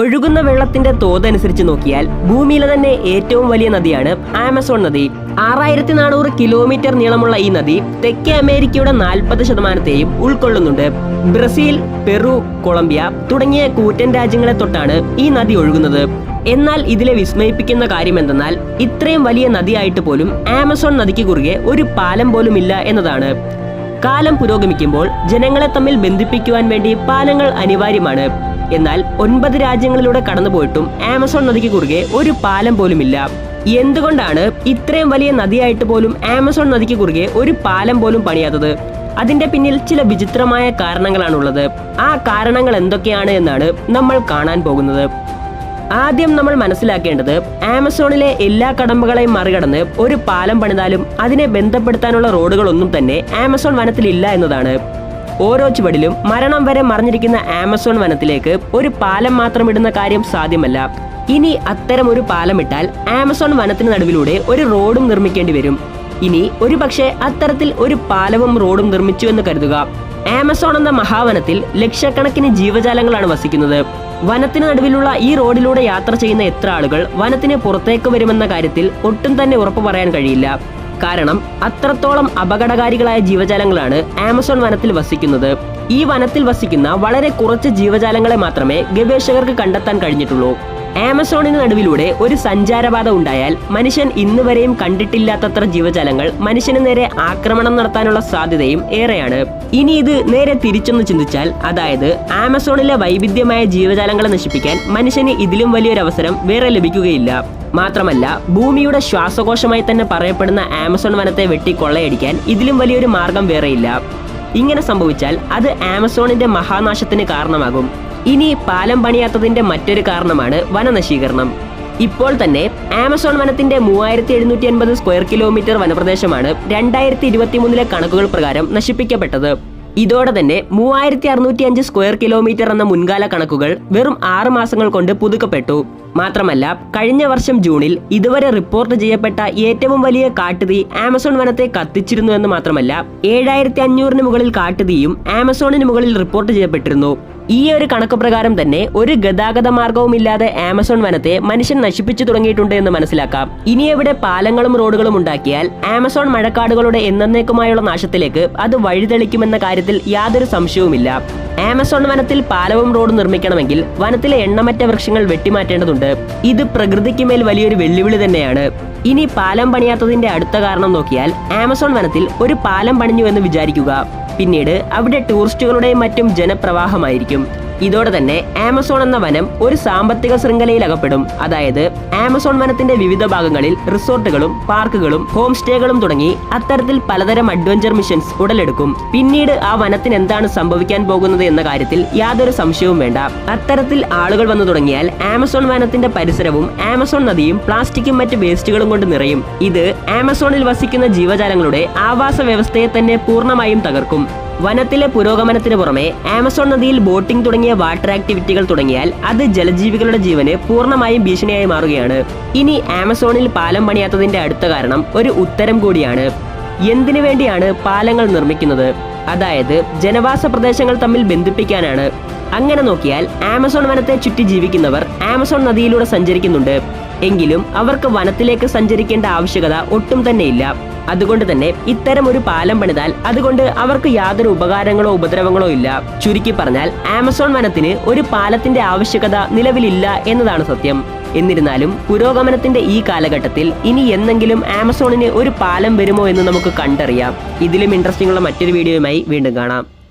ഒഴുകുന്ന വെള്ളത്തിന്റെ തോതനുസരിച്ച് നോക്കിയാൽ ഭൂമിയിലെ തന്നെ ഏറ്റവും വലിയ നദിയാണ് ആമസോൺ നദി. ആറായിരത്തി നാനൂറ് കിലോമീറ്റർ നീളമുള്ള ഈ നദി തെക്കേ അമേരിക്കയുടെ നാൽപ്പത് ശതമാനത്തെയും ഉൾക്കൊള്ളുന്നുണ്ട്. ബ്രസീൽ പെറു കൊളംബിയ തുടങ്ങിയ കൂറ്റൻ രാജ്യങ്ങളെ തൊട്ടാണ് ഈ നദി ഒഴുകുന്നത്. എന്നാൽ ഇതിലെ വിസ്മയിപ്പിക്കുന്ന കാര്യം എന്തെന്നാൽ ഇത്രയും വലിയ നദിയായിട്ട് പോലും ആമസോൺ നദിക്ക് കുറുകെ ഒരു പാലം പോലും ഇല്ല എന്നതാണ്. കാലം പുരോഗമിക്കുമ്പോൾ ജനങ്ങളെ തമ്മിൽ ബന്ധിപ്പിക്കുവാൻ വേണ്ടി പാലങ്ങൾ അനിവാര്യമാണ്. എന്നാൽ ഒൻപത് രാജ്യങ്ങളിലൂടെ കടന്നുപോയിട്ടും ആമസോൺ നദിക്ക് കുറുകെ ഒരു പാലം പോലുമില്ല. എന്തുകൊണ്ടാണ് ഇത്രയും വലിയ നദിയായിട്ട് പോലും ആമസോൺ നദിക്ക് കുറുകെ ഒരു പാലം പോലും പണിയാത്തത്? അതിന്റെ പിന്നിൽ ചില വിചിത്രമായ കാരണങ്ങളാണുള്ളത്. ആ കാരണങ്ങൾ എന്തൊക്കെയാണ് എന്നാണ് നമ്മൾ കാണാൻ പോകുന്നത്. ആദ്യം നമ്മൾ മനസ്സിലാക്കേണ്ടത് ആമസോണിലെ എല്ലാ കടമ്പകളെയും മറികടന്ന് ഒരു പാലം പണിതാലും അതിനെ ബന്ധപ്പെടുത്താനുള്ള റോഡുകളൊന്നും തന്നെ ആമസോൺ വനത്തിലില്ല എന്നതാണ്. ഓരോ ചുവടിലും മരണം വരെ മറിഞ്ഞിരിക്കുന്ന ആമസോൺ വനത്തിലേക്ക് ഒരു പാലം മാത്രം ഇടുന്ന കാര്യം സാധ്യമല്ല. ഇനി അത്തരം ഒരു പാലം ഇട്ടാൽ ആമസോൺ വനത്തിന് നടുവിലൂടെ ഒരു റോഡും നിർമ്മിക്കേണ്ടി വരും. ഇനി ഒരു പക്ഷേ അത്തരത്തിൽ ഒരു പാലവും റോഡും നിർമ്മിച്ചു എന്ന് കരുതുക. ആമസോൺ എന്ന മഹാവനത്തിൽ ലക്ഷക്കണക്കിന് ജീവജാലങ്ങളാണ് വസിക്കുന്നത്. വനത്തിന് നടുവിലുള്ള ഈ റോഡിലൂടെ യാത്ര ചെയ്യുന്ന എത്ര ആളുകൾ വനത്തിന് പുറത്തേക്ക് വരുമെന്ന കാര്യത്തിൽ ഒട്ടും തന്നെ ഉറപ്പു പറയാൻ കഴിയില്ല. കാരണം അത്രത്തോളം അപകടകാരികളായ ജീവജാലങ്ങളാണ് ആമസോൺ വനത്തിൽ വസിക്കുന്നത്. ഈ വനത്തിൽ വസിക്കുന്ന വളരെ കുറച്ച് ജീവജാലങ്ങളെ മാത്രമേ ഗവേഷകർക്ക് കണ്ടെത്താൻ കഴിഞ്ഞിട്ടുള്ളൂ. ആമസോണിന് നടുവിലൂടെ ഒരു സഞ്ചാരപാത ഉണ്ടായാൽ മനുഷ്യൻ ഇന്ന് വരെയും കണ്ടിട്ടില്ലാത്തത്ര ജീവജാലങ്ങൾ മനുഷ്യന് നേരെ ആക്രമണം നടത്താനുള്ള സാധ്യതയും ഏറെയാണ്. ഇനി ഇത് നേരെ തിരിച്ചൊന്ന് ചിന്തിച്ചാൽ അതായത് ആമസോണിലെ വൈവിധ്യമായ ജീവജാലങ്ങളെ നശിപ്പിക്കാൻ മനുഷ്യന് ഇതിലും വലിയൊരു അവസരം വേറെ ലഭിക്കുകയില്ല. മാത്രമല്ല ഭൂമിയുടെ ശ്വാസകോശമായി തന്നെ പറയപ്പെടുന്ന ആമസോൺ വനത്തെ വെട്ടി കൊള്ളയടിക്കാൻ ഇതിലും വലിയൊരു മാർഗം വേറെയില്ല. ഇങ്ങനെ സംഭവിച്ചാൽ അത് ആമസോണിന്റെ മഹാനാശത്തിന് കാരണമാകും. ഇനി പാലം പണിയാത്തതിന്റെ മറ്റൊരു കാരണമാണ് വനനശീകരണം. ഇപ്പോൾ തന്നെ ആമസോൺ വനത്തിന്റെ മൂവായിരത്തി എഴുന്നൂറ്റി അൻപത് സ്ക്വയർ കിലോമീറ്റർ വനപ്രദേശമാണ് രണ്ടായിരത്തി ഇരുപത്തി മൂന്നിലെ കണക്കുകൾ പ്രകാരം നശിപ്പിക്കപ്പെട്ടത്. ഇതോടെ തന്നെ മൂവായിരത്തി അറുന്നൂറ്റി അഞ്ച് സ്ക്വയർ കിലോമീറ്റർ എന്ന മുൻകാല കണക്കുകൾ വെറും ആറ് മാസങ്ങൾ കൊണ്ട് പുതുക്കപ്പെട്ടു. മാത്രമല്ല കഴിഞ്ഞ വർഷം ജൂണിൽ ഇതുവരെ റിപ്പോർട്ട് ചെയ്യപ്പെട്ട ഏറ്റവും വലിയ കാട്ടുതീ ആമസോൺ വനത്തെ കത്തിച്ചിരുന്നു എന്ന് മാത്രമല്ല ഏഴായിരത്തി അഞ്ഞൂറിന് മുകളിൽ കാട്ടുതീയും ആമസോണിന് മുകളിൽ റിപ്പോർട്ട് ചെയ്യപ്പെട്ടിരുന്നു. ഈ ഒരു കണക്ക് പ്രകാരം തന്നെ ഒരു ഗതാഗത മാർഗവും ഇല്ലാതെ ആമസോൺ വനത്തെ മനുഷ്യൻ നശിപ്പിച്ചു തുടങ്ങിയിട്ടുണ്ട് എന്ന് മനസ്സിലാക്കാം. ഇനി എവിടെ പാലങ്ങളും റോഡുകളും ഉണ്ടാക്കിയാൽ ആമസോൺ മഴക്കാടുകളുടെ എന്നേക്കുമായുള്ള നാശത്തിലേക്ക് അത് വഴിതെളിക്കുമെന്ന കാര്യത്തിൽ യാതൊരു സംശയവുമില്ല. ആമസോൺ വനത്തിൽ പാലവും റോഡും നിർമ്മിക്കണമെങ്കിൽ വനത്തിലെ എണ്ണമറ്റ വൃക്ഷങ്ങൾ വെട്ടിമാറ്റേണ്ടതുണ്ട്. ഇത് പ്രകൃതിക്ക് മേൽ വലിയൊരു വെല്ലുവിളി തന്നെയാണ്. ഇനി പാലം പണിയാത്തതിന്റെ അടുത്ത കാരണം നോക്കിയാൽ ആമസോൺ വനത്തിൽ ഒരു പാലം പണിഞ്ഞു എന്ന് വിചാരിക്കുക. പിന്നീട് അവിടെ ടൂറിസ്റ്റുകളുടെയും മറ്റും ജനപ്രവാഹമായിരിക്കും. ഇതോടെ തന്നെ ആമസോൺ എന്ന വനം ഒരു സാമ്പത്തിക ശൃംഖലയിൽ അകപ്പെടും അതായത് ആമസോൺ വനത്തിന്റെ വിവിധ ഭാഗങ്ങളിൽ റിസോർട്ടുകളും പാർക്കുകളും ഹോം സ്റ്റേകളും തുടങ്ങി അത്തരത്തിൽ പലതരം അഡ്വഞ്ചർ മിഷൻസ് ഉടലെടുക്കും. പിന്നീട് ആ വനത്തിന് എന്താണ് സംഭവിക്കാൻ പോകുന്നത് എന്ന കാര്യത്തിൽ യാതൊരു സംശയവും വേണ്ട. അത്തരത്തിൽ ആളുകൾ വന്നു തുടങ്ങിയാൽ ആമസോൺ വനത്തിന്റെ പരിസരവും ആമസോൺ നദിയും പ്ലാസ്റ്റിക്കും മറ്റ് വേസ്റ്റുകളും കൊണ്ട് നിറയും. ഇത് ആമസോണിൽ വസിക്കുന്ന ജീവജാലങ്ങളുടെ ആവാസ വ്യവസ്ഥയെ തന്നെ പൂർണമായും തകർക്കും. വനത്തിലെ പുരോഗമനത്തിന് പുറമെ ആമസോൺ നദിയിൽ ബോട്ടിംഗ് തുടങ്ങിയ വാട്ടർ ആക്ടിവിറ്റികൾ തുടങ്ങിയാൽ അത് ജലജീവികളുടെ ജീവന് പൂർണമായും ഭീഷണിയായി മാറുകയാണ്. ഇനി ആമസോണിൽ പാലം പണിയാത്തതിന്റെ അടുത്ത കാരണം ഒരു ഉത്തരം കൂടിയാണ്. എന്തിനു വേണ്ടിയാണ് പാലങ്ങൾ നിർമ്മിക്കുന്നത്? അതായത് ജനവാസ പ്രദേശങ്ങൾ തമ്മിൽ ബന്ധിപ്പിക്കാനാണ്. അങ്ങനെ നോക്കിയാൽ ആമസോൺ വനത്തെ ചുറ്റി ജീവിക്കുന്നവർ ആമസോൺ നദിയിലൂടെ സഞ്ചരിക്കുന്നുണ്ട്. എങ്കിലും അവർക്ക് വനത്തിലേക്ക് സഞ്ചരിക്കേണ്ട ആവശ്യകത ഒട്ടും തന്നെയില്ല. അതുകൊണ്ട് തന്നെ ഇത്തരം ഒരു പാലം പണിതാൽ അതുകൊണ്ട് അവർക്ക് യാതൊരു ഉപകാരങ്ങളോ ഉപദ്രവങ്ങളോ ഇല്ല. ചുരുക്കി പറഞ്ഞാൽ ആമസോൺ വനത്തിന് ഒരു പാലത്തിന്റെ ആവശ്യകത നിലവിലില്ല എന്നതാണ് സത്യം. എന്നിരുന്നാലും പുരോഗമനത്തിന്റെ ഈ കാലഘട്ടത്തിൽ ഇനി എന്നെങ്കിലും ആമസോണിന് ഒരു പാലം വരുമോ എന്ന് നമുക്ക് കണ്ടറിയാം. ഇതിലും ഇൻട്രസ്റ്റിംഗ് ഉള്ള മറ്റൊരു വീഡിയോയുമായി വീണ്ടും കാണാം.